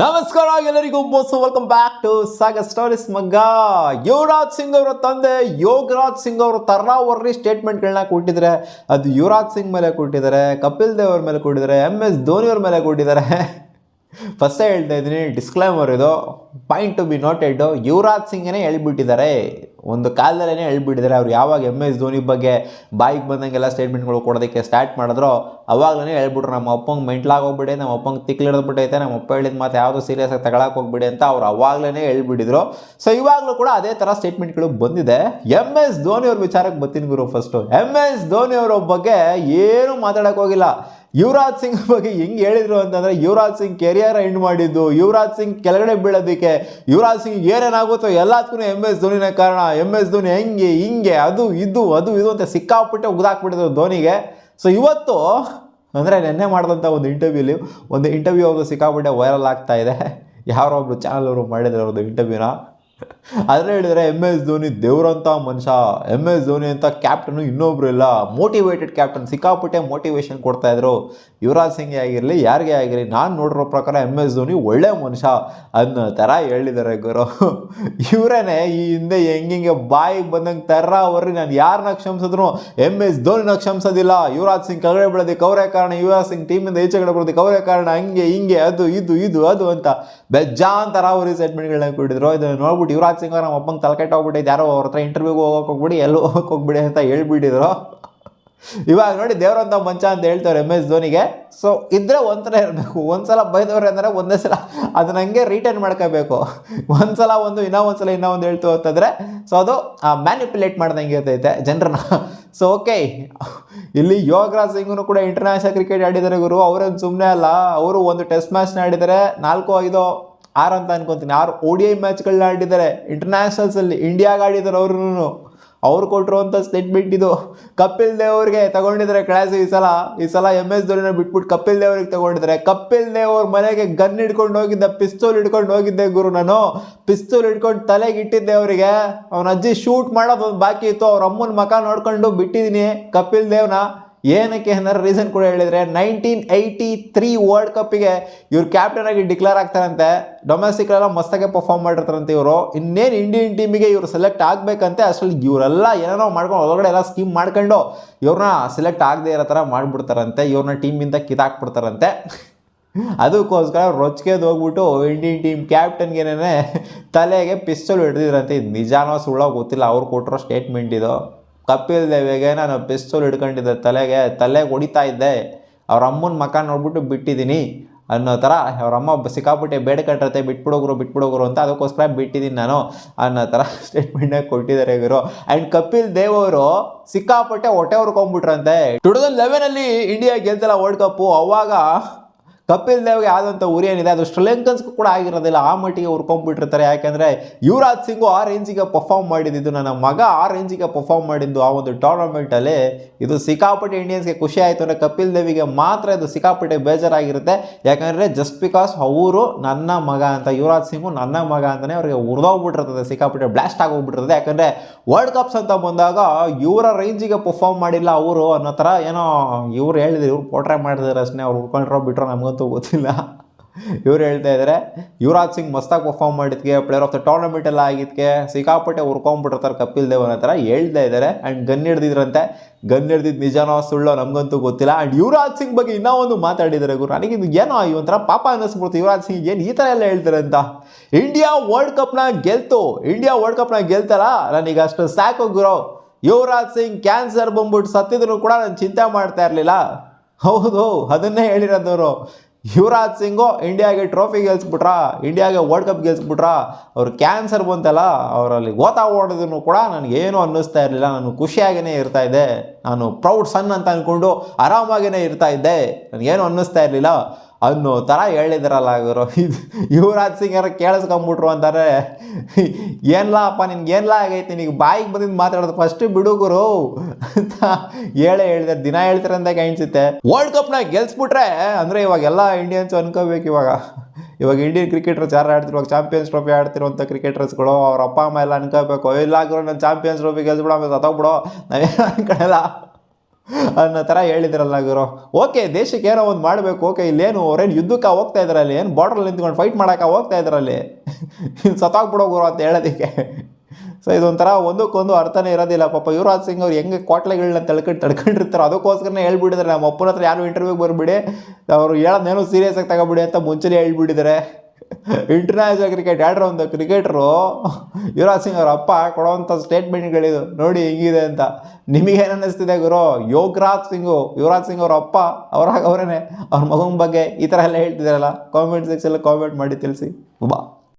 ನಮಸ್ಕಾರ ಎಲ್ಲರಿಗೂ boss welcome back to saga stories ಮಗ್ಗ, ಯುವರಾಜ್ ಸಿಂಗ್ ಅವರ ತಂದೆ, ಯೋಗರಾಜ್ ಸಿಂಗ್ ಅವರು ಸ್ಟೇಟ್ಮೆಂಟ್ ಸ್ಟೇಟ್ಮೆಂಟ್ಗಳನ್ನ ಕೊಟ್ಟಿದ್ದಾರೆ. ಅದು ಯುವರಾಜ್ ಸಿಂಗ್ ಮೇಲೆ ಕೊಟ್ಟಿದ್ದಾರೆ, ಕಪಿಲ್ ದೇವ್ ಅವ್ರ ಮೇಲೆ ಕೊಟ್ಟಿದ್ದಾರೆ ಎಂ ಎಸ್ ಧೋನಿ ಅವ್ರ ಮೇಲೆ ಕೊಟ್ಟಿದ್ದಾರೆ. ಫಸ್ಟೇ ಹೇಳ್ತಾ ಇದ್ದೀನಿ ಡಿಸ್ಕ್ಲೈಮರ್ ಇದು. Point to be noted Yuvraj ಸಿಂಗನೇ ಹೇಳ್ಬಿಟ್ಟಿದ್ದಾರೆ ಒಂದು ಕಾಲದಲ್ಲೇ ಹೇಳ್ಬಿಟ್ಟಿದ್ದಾರೆ. ಅವ್ರು ಯಾವಾಗ ಎಂ ಎಸ್ ಧೋನಿ ಬಗ್ಗೆ ಬಾಯಿಗೆ ಬಂದಂಗೆಲ್ಲ ಸ್ಟೇಟ್ಮೆಂಟ್ಗಳು ಕೊಡೋದಕ್ಕೆ ಸ್ಟಾರ್ಟ್ ಮಾಡಿದ್ರು ಅವಾಗಲೇ ಹೇಳ್ಬಿಟ್ರು, ನಮ್ಮ ಅಪ್ಪಂಗೆ ಮೆಂಟ್ಲಾಗಿ ಹೋಗ್ಬಿಡಿ ನಮ್ಮ ಅಪ್ಪಂಗೆ ತಿಕ್ಲಿಡ್ದ್ಬಿಟ್ಟೈತೆ, ನಮ್ಮ ಅಪ್ಪ ಹೇಳಿದ ಮಾತು ಯಾವುದು ಸೀರಿಯಸ್ ಆಗಿ ತಗೊಳಕ್ಕೆ ಹೋಗ್ಬಿಡಿ ಅಂತ ಅವ್ರು ಅವಾಗಲೇ ಹೇಳ್ಬಿಟ್ಟಿದ್ರು. ಸೊ ಇವಾಗಲೂ ಕೂಡ ಅದೇ ಥರ ಸ್ಟೇಟ್ಮೆಂಟ್ಗಳು ಬಂದಿದೆ. ಎಂ ಎಸ್ ಧೋನಿ ಅವ್ರ ವಿಚಾರಕ್ಕೆ ಬರ್ತೀನಿ ಗುರು ಫಸ್ಟು ಎಂ ಎಸ್ ಧೋನಿ ಅವರ ಬಗ್ಗೆ ಏನೂ ಮಾತಾಡೋಕೆ ಹೋಗಿಲ್ಲ. ಯುವರಾಜ್ ಸಿಂಗ್ ಬಗ್ಗೆ ಹೆಂಗೆ ಹೇಳಿದ್ರು ಅಂತಂದರೆ, ಯುವರಾಜ್ ಸಿಂಗ್ ಕೆರಿಯರ್ ಎಂಡ್ ಮಾಡಿದ್ದು, ಯುವರಾಜ್ ಸಿಂಗ್ ಕೆಳಗಡೆ ಬೀಳೋದಕ್ಕೆ, ಯುವರಾಜ್ ಸಿಂಗ್ ಏನೇನಾಗುತ್ತೋ ಎಲ್ಲದಕ್ಕೂ ಎಂ ಎಸ್ ಧೋನಿನೇ ಕಾರಣ ಎಂ ಎಸ್ ಧೋನಿ ಹೆಂಗೆ, ಹಿಂಗೆ, ಅದು, ಇದು ಅದು, ಇದು ಅಂತ ಸಿಕ್ಕಾಪಟ್ಟೆ ಉಗ್ದಾಕ್ಬಿಟ್ಟಿದ್ರು ಧೋನಿಗೆ. ಸೊ ಇವತ್ತು ಅಂದರೆ ನೆನ್ನೆ ಮಾಡಿದಂಥ ಒಂದು ಇಂಟರ್ವ್ಯೂಲಿ ಒಂದು ಇಂಟರ್ವ್ಯೂ ಅವರು ಸಿಕ್ಕಾಪಟ್ಟೆ ವೈರಲ್ ಆಗ್ತಾ ಇದೆ. ಯಾರೋ ಒಬ್ರು ಚಾನಲ್ ಅವರು ಮಾಡಿದ್ರು ಅವ್ರದ್ದು ಇಂಟರ್ವ್ಯೂನ ಆದರೆ ಹೇಳಿದರೆ ಎಂ ಎಸ್ ಧೋನಿ ದೇವ್ರಂಥ ಮನುಷ್ಯ. ಎಂ ಎಸ್ ಧೋನಿ ಅಂತ ಕ್ಯಾಪ್ಟನು ಇನ್ನೊಬ್ರು ಇಲ್ಲ. ಮೋಟಿವೇಟೆಡ್ ಕ್ಯಾಪ್ಟನ್ ಸಿಕ್ಕಾಪಟ್ಟೆ ಮೋಟಿವೇಶನ್ ಕೊಡ್ತಾ ಇದ್ರು. ಯುವರಾಜ್ ಸಿಂಗ್ ಆಗಿರಲಿ, ಯಾರಿಗೆ ಆಗಿರಲಿ, ನಾನು ನೋಡಿರೋ ಪ್ರಕಾರ ಎಂ ಎಸ್ ಧೋನಿ ಒಳ್ಳೆ ಮನುಷ್ಯ ಅನ್ನೋ ಥರ ಹೇಳಿದ್ದಾರೆ ಗುರು. ಇವರೇನೆ ಈ ಹಿಂದೆ ಹೆಂಗಿಂಗೆ ಬಾಯಿಗೆ ಬಂದಂಗೆ ತರ ಅವ್ರಿ ನಾನು ಯಾರನ್ನ ಕ್ಷಮಿಸಿದ್ರು? ಎಂ ಎಸ್ ಧೋನಿನ ಕ್ಷಮಿಸೋದಿಲ್ಲ. ಯುವರಾಜ್ ಸಿಂಗ್ ಕೆಳಗಡೆ ಬಿಡೋದಕ್ಕೆ ಅವರೇ ಕಾರಣ. ಯುವರಾಜ್ ಸಿಂಗ್ ಟೀಮಿಂದ ಈಚೆ ಕಡೆ ಬರೋದಕ್ಕೆ ಅವರೇ ಕಾರಣ. ಹಂಗೆ ಹಿಂಗೆ ಅದು ಇದು ಇದು ಅದು ಅಂತ. ಬೆಜ್ಜಾ ಥರ ಅವರು ಸ್ಟೇಟ್ಮೆಂಟ್ಗಳನ್ನ ಕೊಟ್ಟಿದ್ರು ಇದನ್ನು ನೋಡ್ಬಿಟ್ಟು ಯುವರಾಜ್ ಸಿಂಗ್ ನಮ್ಮ ಅಪ್ಪಂಗೆ ತಲೆಕೆಟ್ಟು ಹೋಗ್ಬಿಟ್ಟಿದ್ದು ಯಾರೋ ಅವ್ರ ಹತ್ರ ಇಂಟರ್ವ್ಯೂಗೆ ಹೋಗೋಕೆ ಹೋಗ್ಬಿಡಿ, ಎಲ್ಲೂ ಹೋಗ್ಬಿಡಿ ಅಂತ ಹೇಳ್ಬಿಟ್ಟಿದ್ರು. ಇವಾಗ ನೋಡಿ ದೇವರಂತ ಮಂಚ ಅಂತ ಹೇಳ್ತಾರೆ ಎಂ ಎಸ್ ಧೋನಿಗೆ. ಸೊ ಇದ್ರೆ ಒಂಥರ ಇರಬೇಕು. ಒಂದ್ಸಲ ಬೈದವ್ರೆ ಅಂದರೆ ಒಂದೇ ಸಲ ಅದನ್ನ ಹಂಗೆ ರಿಟರ್ನ್ ಮಾಡ್ಕೋಬೇಕು. ಒಂದ್ಸಲ ಒಂದು, ಇನ್ನೂ ಒಂದ್ಸಲ, ಇನ್ನೂ ಒಂದು ಹೇಳ್ತು ಅಂತಂದರೆ ಸೊ ಅದು ಮ್ಯಾನಿಪುಲೇಟ್ ಮಾಡ್ದಂಗೆ ಇರ್ತೈತೆ ಜನರನ್ನ. ಸೊ ಓಕೆ ಇಲ್ಲಿ ಯೋಗರಾಜ್ ಸಿಂಗ್ನು ಕೂಡ ಇಂಟರ್ನ್ಯಾಷನಲ್ ಕ್ರಿಕೆಟ್ ಆಡಿದ್ದಾರೆ ಗುರು. ಅವರೇನು ಸುಮ್ಮನೆ ಅಲ್ಲ. ಅವರು ಒಂದು ಟೆಸ್ಟ್ ಮ್ಯಾಚ್ನ ಆಡಿದರೆ ನಾಲ್ಕು, ಐದು ಆರು ಅಂತ ಅನ್ಕೊಂತೀನಿ. ಆರು ಓ ಡಿ ಐ ಮ್ಯಾಚ್ಗಳನ್ನ ಆಡಿದ್ದಾರೆ. ಇಂಟರ್ನ್ಯಾಷನಲ್ಸಲ್ಲಿ ಇಂಡಿಯಾಗೆ ಆಡಿದ್ದಾರೆ ಅವ್ರೂ ಅವ್ರು ಕೊಟ್ಟಿರುವಂಥ ಸ್ಟೇಟ್ಮೆಂಟ್ ಇದು. ಕಪಿಲ್ ದೇವ್ ಅವ್ರಿಗೆ ತಗೊಂಡಿದ್ದಾರೆ ಕ್ಲಾಸ್ ಈ ಸಲ. ಈ ಸಲ ಎಂ ಎಸ್ ಧೋನಿನ ಬಿಟ್ಬಿಟ್ಟು ಕಪಿಲ್ ದೇವ್ ಅವ್ರಿಗೆ ತಗೊಂಡಿದ್ದಾರೆ. ಕಪಿಲ್ ದೇವ್ ಅವ್ರ ಮನೆಗೆ ಗನ್ ಹಿಡ್ಕೊಂಡು ಹೋಗಿದ್ದೆ ಪಿಸ್ತೂಲ್ ಹಿಡ್ಕೊಂಡು ಹೋಗಿದ್ದೆ ಗುರು ನಾನು. ಪಿಸ್ತೂಲ್ ಹಿಡ್ಕೊಂಡು ತಲೆಗೆ ಇಟ್ಟಿದ್ದೆ ಅವರಿಗೆ. ಅವನ ಅಜ್ಜಿ ಶೂಟ್ ಮಾಡೋದು ಒಂದು ಬಾಕಿ ಇತ್ತು. ಅವ್ರ ಅಮ್ಮನ ಮಕ ನೋಡ್ಕೊಂಡು ಬಿಟ್ಟಿದ್ದೀನಿ ಕಪಿಲ್ ದೇವ್ನ. ಏನಕ್ಕೆ ಏನಾರು ರೀಸನ್ ಕೂಡ ಹೇಳಿದರೆ ನೈನ್ಟೀನ್ ಏಯ್ಟಿ ತ್ರೀ ವರ್ಲ್ಡ್ ಕಪ್ಪಿಗೆ ಇವ್ರು ಕ್ಯಾಪ್ಟನ್ ಆಗಿ ಡಿಕ್ಲೇರ್ ಆಗ್ತಾರಂತೆ. ಡೊಮೆಸ್ಟಿಕ್ಲೆಲ್ಲ ಮಸ್ತಾಗೆ ಪರ್ಫಾರ್ಮ್ ಮಾಡಿರ್ತಾರಂತೆ ಇವರು. ಇನ್ನೇನು ಇಂಡಿಯನ್ ಟೀಮಿಗೆ ಇವರು ಸೆಲೆಕ್ಟ್ ಆಗಬೇಕಂತೆ, ಅಷ್ಟರಲ್ಲಿ ಇವರೆಲ್ಲ ಏನೇನೋ ಮಾಡ್ಕೊಂಡು ಒಳಗಡೆ ಎಲ್ಲ ಸ್ಕೀಮ್ ಮಾಡ್ಕೊಂಡು ಇವ್ರನ್ನ ಸೆಲೆಕ್ಟ್ ಆಗದೆ ಇರೋ ಥರ ಮಾಡಿಬಿಡ್ತಾರಂತೆ. ಇವ್ರನ್ನ ಟೀಮಿಂದ ಕಿತ್ತಾಕ್ಬಿಡ್ತಾರಂತೆ. ಅದಕ್ಕೋಸ್ಕರ ರೊಚ್ಕೆದು ಹೋಗ್ಬಿಟ್ಟು ಇಂಡಿಯನ್ ಟೀಮ್ ಕ್ಯಾಪ್ಟನ್ಗೆನೇ ತಲೆಗೆ ಪಿಸ್ತೂಲ್ ಹಿಡಿದಿದ್ರಂತೆ. ನಿಜಾನೋ ಸುಳ್ಳೋ ಗೊತ್ತಿಲ್ಲ. ಅವ್ರು ಕೊಟ್ಟಿರೋ ಸ್ಟೇಟ್ಮೆಂಟ್ ಇದು. ಕಪಿಲ್ ದೇವಿಗೆ ನಾನು ಪಿಸ್ತೂಲ್ ಹಿಡ್ಕೊಂಡಿದ್ದೆ ತಲೆಗೆ ತಲೆಗೆ ಹೊಡಿತಾ ಇದ್ದೆ. ಅವ್ರ ಅಮ್ಮನ ಮಕ ನೋಡ್ಬಿಟ್ಟು ಬಿಟ್ಟಿದ್ದೀನಿ ಅನ್ನೋ ಥರ ಅವ್ರ ಅಮ್ಮ ಬ- ಸಿಕ್ಕಾಪಟ್ಟೆ ಬೇಡ್ಕಟ್ಟಿರತ್ತೆ ಬಿಟ್ಬಿಡೋಗ್ರು ಬಿಟ್ಬಿಡೋಗ್ರು ಅಂತ ಅದಕ್ಕೋಸ್ಕರ ಬಿಟ್ಟಿದ್ದೀನಿ ನಾನು ಅನ್ನೋ ಥರ ಸ್ಟೇಟ್ಮೆಂಟ್ನ ಕೊಟ್ಟಿದ್ದಾರೆ ಇವರು. ಆ್ಯಂಡ್ ಕಪಿಲ್ ದೇವ್ ಅವರು ಸಿಕ್ಕಾಪಟ್ಟೆ ಹೊಟ್ಟೆ ಹೊರ್ಕೊಂಬಿಟ್ರಂತೆ ಟು ತೌಸಂಡ್ ಲೆವೆನಲ್ಲಿ ಇಂಡಿಯಾ ಗೆಲ್ತಲ್ಲ ವರ್ಲ್ಡ್ ಕಪ್ಪು ಅವಾಗ ಕಪಿಲ್ ದೇವ್ಗೆ ಆದಂಥ ಏನಿದೆ, ಅದು ಶ್ರೀಲಂಕನ್ಸ್ಗೂ ಕೂಡ ಆಗಿರೋದಿಲ್ಲ. ಆ ಮಟ್ಟಿಗೆ ಉರ್ಕೊಂಡ್ಬಿಟ್ಟಿರ್ತಾರೆ ಯಾಕೆಂದರೆ ಯುವರಾಜ್ ಸಿಂಗು ಆ ರೇಂಜಿಗೆ ಪರ್ಫಾರ್ಮ್ ಮಾಡಿದ್ದು ನನ್ನ ಮಗ ಆ ರೇಂಜಿಗೆ ಪರ್ಫಾರ್ಮ್ ಮಾಡಿದ್ದು ಆ ಒಂದು ಟೂರ್ನಮೆಂಟಲ್ಲಿ ಇದು ಸಿಕ್ಕಾಪಟ್ಟೆ ಇಂಡಿಯನ್ಸ್ಗೆ ಖುಷಿ ಆಯಿತು ಅಂದರೆ ಕಪಿಲ್ ದೇವಿಗೆ ಮಾತ್ರ ಇದು ಸಿಕ್ಕಾಪಟ್ಟೆ ಬೇಜಾರಾಗಿರುತ್ತೆ. ಯಾಕಂದರೆ ಜಸ್ಟ್ ಬಿಕಾಸ್ ಅವರು ನನ್ನ ಮಗ ಅಂತ, ಯುವರಾಜ್ ಸಿಂಗು ನನ್ನ ಮಗ ಅಂತಲೇ ಅವರಿಗೆ ಉರಿದೋಗ್ಬಿಟ್ಟಿರ್ತದೆ, ಸಿಕ್ಕಾಪಟ್ಟೆ ಬ್ಲಾಸ್ಟ್ ಆಗೋಗ್ಬಿಟ್ಟಿರ್ತದೆ. ಯಾಕಂದರೆ ವರ್ಲ್ಡ್ ಕಪ್ಸ್ ಅಂತ ಬಂದಾಗ ಇವರ ರೇಂಜಿಗೆ ಪರ್ಫಾರ್ಮ್ ಮಾಡಿಲ್ಲ ಅವರು ಅನ್ನೋ ಥರ ಏನೋ ಇವ್ರು ಹೇಳಿದ್ರು, ಇವ್ರು ಪೋಟ್ರೆ ಮಾಡಿದ್ರೆ ಅಷ್ಟೇ, ಅವ್ರು ಉಳ್ಕೊಂಡ್ರೋ ಬಿಟ್ರೋ ನಮಗಂತೂ ಗೊತ್ತಿಲ್ಲ. ಇವ್ರು ಹೇಳ್ತಾ ಇದ್ದಾರೆ ಯುವರಾಜ್ ಸಿಂಗ್ ಮಸ್ತಾಗಿ ಪರ್ಫಾರ್ಮ್ ಮಾಡಿದ್ಕೆ ಪ್ಲೇಯರ್ ಆಫ್ ದ ಟೂರ್ನಮೆಂಟ್ ಎಲ್ಲ ಆಗಿದ್ಕೆ, ಸಿಕ್ಕಾಪಟ್ಟೆ ಉರ್ಕೊಂಡ್ಬಿಟ್ಟಿರ್ತಾರೆ ಕಪಿಲ್ ದೇವ್ ಅನ್ನೋ ಥರ ಹೇಳ್ತಾ ಇದ್ದಾರೆ ಆ್ಯಂಡ್ ಗನ್ ಹಿಡ್ದಿದ್ರಂತೆ. ಗನ್ ಹಿಡ್ದಿದ್ದು ನಿಜನೋ ಸುಳ್ಳೋ ನಮಗಂತೂ ಗೊತ್ತಿಲ್ಲ. ಆ್ಯಂಡ್ ಯುವರಾಜ್ ಸಿಂಗ್ ಬಗ್ಗೆ ಇನ್ನೂ ಒಂದು ಮಾತಾಡಿದ್ದಾರೆ ಗುರು. ನನಗೆ ಇದು ಏನೋ ಈ ಒಂಥರ ಪಾಪ ಅನ್ನಿಸ್ಬಿಡ್ತು ಯುವರಾಜ್ ಸಿಂಗ್ ಏನು ಈ ಥರ ಎಲ್ಲ ಹೇಳ್ತಾರೆ ಅಂತ. ಇಂಡಿಯಾ ವರ್ಲ್ಡ್ ಕಪ್ನ ಗೆಲ್ತು. ಇಂಡಿಯಾ ವರ್ಲ್ಡ್ ಕಪ್ನ ಗೆಲ್ತಾರ ನನಗೆ ಅಷ್ಟು ಸಾಕು ಗುರು. ಯುವರಾಜ್ ಸಿಂಗ್ ಕ್ಯಾನ್ಸರ್ ಬಂದ್ಬಿಟ್ಟು ಸತ್ತಿದ್ರು ಕೂಡ ನಾನು ಚಿಂತೆ ಮಾಡ್ತಾ ಇರಲಿಲ್ಲ. ಹೌದು, ಅದನ್ನೇ ಹೇಳಿರೋದವರು ಯುವರಾಜ್ ಸಿಂಗು ಇಂಡಿಯಾಗೆ ಟ್ರೋಫಿ ಗೆಲ್ಸ್ಬಿಟ್ರಾ? ಇಂಡಿಯಾಗೆ ವರ್ಲ್ಡ್ ಕಪ್ ಗೆಲ್ಸ್ಬಿಟ್ರಾ? ಅವ್ರು ಕ್ಯಾನ್ಸರ್ ಬಂತಲ್ಲ, ಅವರಲ್ಲಿ ಗೋತಾ ಓಡಿದ್ರು ಕೂಡ ನನಗೇನು ಅನ್ನಿಸ್ತಾ ಇರಲಿಲ್ಲ. ನಾನು ಖುಷಿಯಾಗಿಯೇ ಇರ್ತಾ ಇದ್ದೆ. ನಾನು ಪ್ರೌಡ್ ಸನ್ ಅಂತ ಅಂದ್ಕೊಂಡು ಆರಾಮಾಗಿಯೇ ಇರ್ತಾ ಇದ್ದೆ. ನನಗೇನು ಅನ್ನಿಸ್ತಾ ಇರಲಿಲ್ಲ. ಅನ್ನೋ ಥರ ಹೇಳಿದ್ರಲ್ಲ ಗುರು. ಇದು ಯುವರಾಜ್ ಸಿಂಗ್ ಯಾರು ಕೇಳಿಸ್ಕೊಂಬಿಟ್ರು ಅಂತಾರೆ. ಏನ್ಲಪ್ಪ, ನಿನ್ಗೆ ಏನ್ಲ ಆಗೈತೆ? ನಿನಗೆ ಬಾಯಿಗೆ ಬಂದಿದ್ದು ಮಾತಾಡೋದು ಫಸ್ಟ್ ಬಿಡು ಗುರು ಅಂತ ಹೇಳೇ ಹೇಳಿದೆ ದಿನ ಹೇಳ್ತಾರೆ ಅಂತ ಕಾಣಿಸುತ್ತೆ. ವರ್ಲ್ಡ್ ಕಪ್ನ ಗೆಲ್ಸ್ಬಿಟ್ರೆ, ಅಂದರೆ ಇವಾಗ ಎಲ್ಲ ಇಂಡಿಯನ್ಸ್ ಅನ್ಕೋಬೇಕು ಇವಾಗ. ಇವಾಗ ಇಂಡಿಯನ್ ಕ್ರಿಕೆಟರ್ಸ್ ಯಾರು ಆಡ್ತಿರುವಾಗ ಚಾಂಪಿಯನ್ಸ್ ಟ್ರೋಫಿ ಆಡ್ತಿರುವಂಥ ಕ್ರಿಕೆಟರ್ಸ್ಗಳು ಅವ್ರ ಅಪ್ಪ, ಅಮ್ಮ ಎಲ್ಲ ಅನ್ಕೋಬೇಕು. ಇಲ್ಲ ನಾನು ಚಾಂಪಿಯನ್ಸ್ ಟ್ರೋಫಿ ಗೆಲ್ಸ್ಬಿಡೋ, ಆಮೇಲೆ ಸತ್ತೋಗ್ಬಿಡೋ. ನಾವೇನು ಅನ್ಕೊಳ್ಳಲ್ಲ ಅನ್ನೋ ಥರ ಹೇಳಿದ್ರಲ್ಲ ಗುರು. ಓಕೆ ದೇಶಕ್ಕೆ ಏನೋ ಒಂದು ಮಾಡಬೇಕು ಓಕೆ ಇಲ್ಲೇನು, ಅವ್ರೇನು ಯುದ್ಧಕ್ಕೆ ಹೋಗ್ತಾ ಇದ್ರಲ್ಲಿ, ಏನು ಬಾರ್ಡ್ರಲ್ಲಿ ನಿಂತ್ಕೊಂಡು ಫೈಟ್ ಮಾಡೋಕೆ ಹೋಗ್ತಾ ಇದ್ರಲ್ಲಿ? ಸತ್ತಾಗ್ಬಿಡೋ ಗುರು ಅಂತ ಹೇಳೋದಕ್ಕೆ. ಸೊ ಇದೊಂಥರ ಒಂದಕ್ಕೊಂದು ಅರ್ಥನೇ ಇರೋದಿಲ್ಲ. ಪಾಪ ಯುವರಾಜ್ ಸಿಂಗ್ ಅವ್ರು ಹೆಂಗೆ ಕ್ವಾಟ್ಲೆಗಳನ್ನ ತಳ್ಕೊಂಡು ತಡ್ಕೊಂಡಿರ್ತಾರೆ, ಅದಕ್ಕೋಸ್ಕರನೇ ಹೇಳ್ಬಿಟ್ಟಿದ್ದಾರೆ ನಮ್ಮ ಅಪ್ಪನ ಹತ್ರ ಯಾರು ಇಂಟರ್ವ್ಯೂಗೆ ಬರಬೇಡಿ, ಅವರು ಹೇಳೋದೇನು ಸೀರಿಯಸ್ ಆಗಿ ತಗೋಬಿಡಿ ಅಂತ ಮುಂಚೆನೇ ಹೇಳ್ಬಿಟ್ಟಿದ್ದಾರೆ ಇಂಟರ್ನ್ಯಾಷನಲ್ ಕ್ರಿಕೆಟ್ ಆಡ್ರ ಒಂದು ಕ್ರಿಕೆಟರು ಯುವರಾಜ್ ಸಿಂಗ್ ಅವ್ರ ಅಪ್ಪ ಕೊಡುವಂಥ ಸ್ಟೇಟ್ಮೆಂಟ್ಗಳಿದು ನೋಡಿ ಹಿಂಗಿದೆ ಅಂತ. ನಿಮಗೇನು ಅನ್ನಿಸ್ತಿದೆ ಗುರು? ಯೋಗರಾಜ್ ಸಿಂಗು, ಯುವರಾಜ್ ಸಿಂಗ್ ಅವ್ರ ಅಪ್ಪ, ಅವರಾಗ ಅವರೇನೆ. ಅವ್ರ ಮಗನ ಬಗ್ಗೆ ಈ ಥರ ಎಲ್ಲ ಹೇಳ್ತಿದ್ದಾರಲ್ಲ ಕಾಮೆಂಟ್ ಸೆಕ್ಷನ್ ಕಾಮೆಂಟ್ ಮಾಡಿ ತಿಳಿಸಿ. ಬಾ.